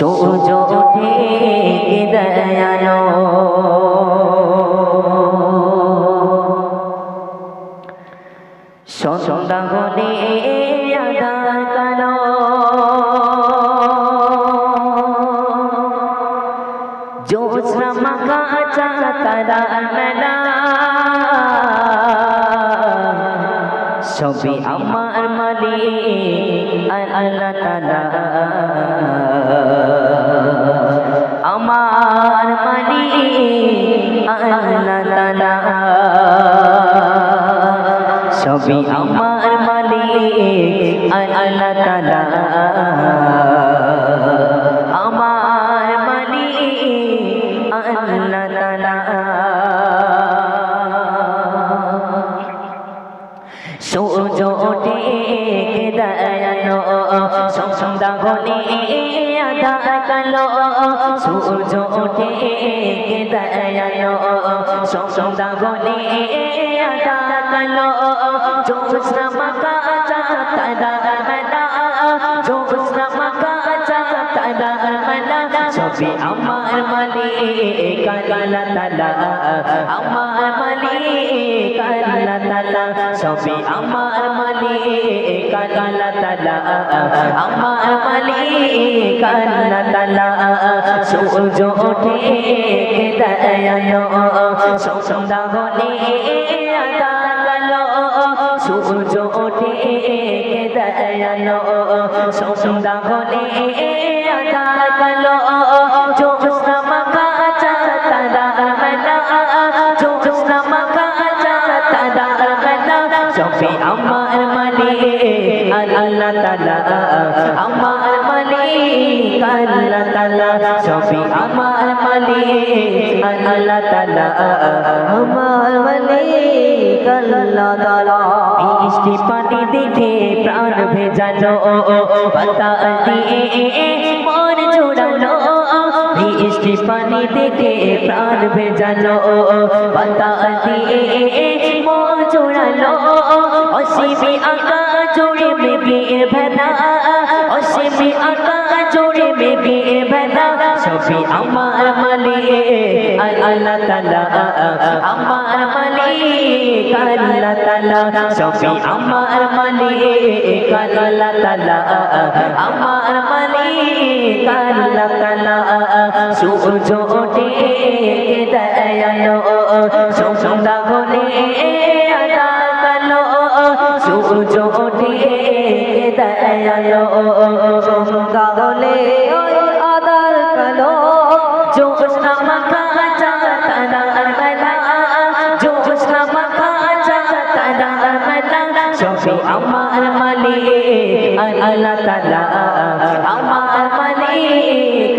সূর্য ওঠে দয়ালো। সন্ধ্যা হলে আধার কালো। জ্যোৎস্না মাখা তারা মেলা। সবই আমার মালিক, আল্লাহ তালা আল্লাহ তালা সবই আমার মালিক, আল্লাহ তালা আমার মালিক, আল্লাহ তালা সূর্য ওঠে দয়ালো সন্ধ্যা কালো সূর্য ওঠে দয়ালো সন্ধ্যা হলে আধা কালো জ্যোৎস্না মাকা তারা মেলা মেলা সবই আমার মালিক আল্লাহ তালা। আমার মালিক আল্লাহ তালা। সবই আমার মালিক আল্লাহ তালা। আমার মালিক আল্লাহ তালা। সূর্য ওঠে দয়ালো সন্ধ্যা হলে দয়ালো সন্ধ্যা হলে আদা কালো জ্যোৎস্না মাখা তারা মেলা জ্যোৎস্না মাখা তারা মেলা সবই আমার মালিক আল্লাহ তালা আমার মালিক আল্লাহ তালা সবই আমার মালিক আল্লাহ তালা আমার মালিক আল্লাহ তালা বৃষ্টি পানি দেখে প্রাণ ভেজালো। পাতা দিয়ে মন জোড়ালো। বৃষ্টি পানি দেখে প্রাণ ভেজালো। পাতা দিয়ে মন জোড়ালো। অসীমে আকা জোড়ে মেঘের ভেলা অসীমে আকা জোড়ে সবই আমার মালিক আল্লাহ তালা আমার মালিক আল্লাহ তালা সবই আমার মালিক আল্লাহ তালা আমার মালিক আল্লাহ তালা সূর্য ওঠে দয়ালো সন্ধ্যা হলে আদা কালো সূর্য ওঠে দয়ালো সন্ধ্যা হলে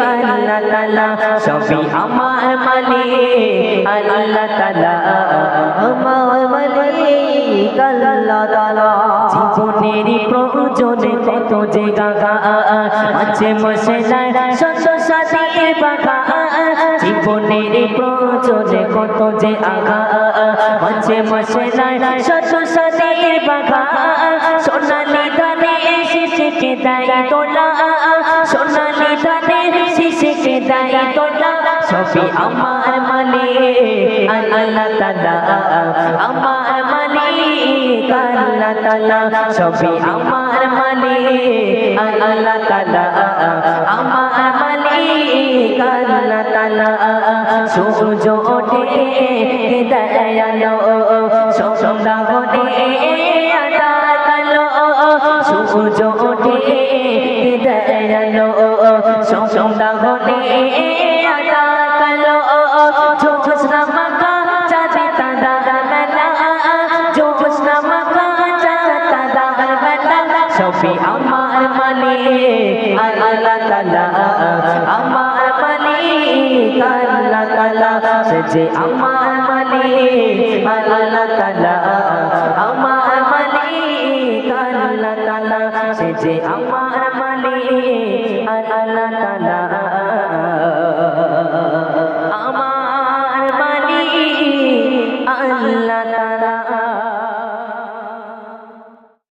আল্লাহ তালা সবই আমার মালিক। আল্লাহ তালা আমার মালিক। আল্লাহ তালা জীবনেরই প্রয়োজনে কত যে গাগা। আছে মশলায় শত সাথীর বাঘা জীবনেরই প্রয়োজনে কত যে আগা। আছে মশলায় শত সাথীর বাঘা সোনালি ধানে শিশিকে দেয় তোলা দেয় তোলা সবই আমার মালিক আল্লাহ তালা আমার মালিক আল্লাহ তালা সবই আমার মালিক আল্লাহ তালা আমার মালিক আল্লাহ তালা সূর্য ওঠে দয়ালো সন্ধ্যা সবই আমার মালিক আল্লাহ তালা আমার মালিক আল্লাহ তালা সে যে আমার মালিক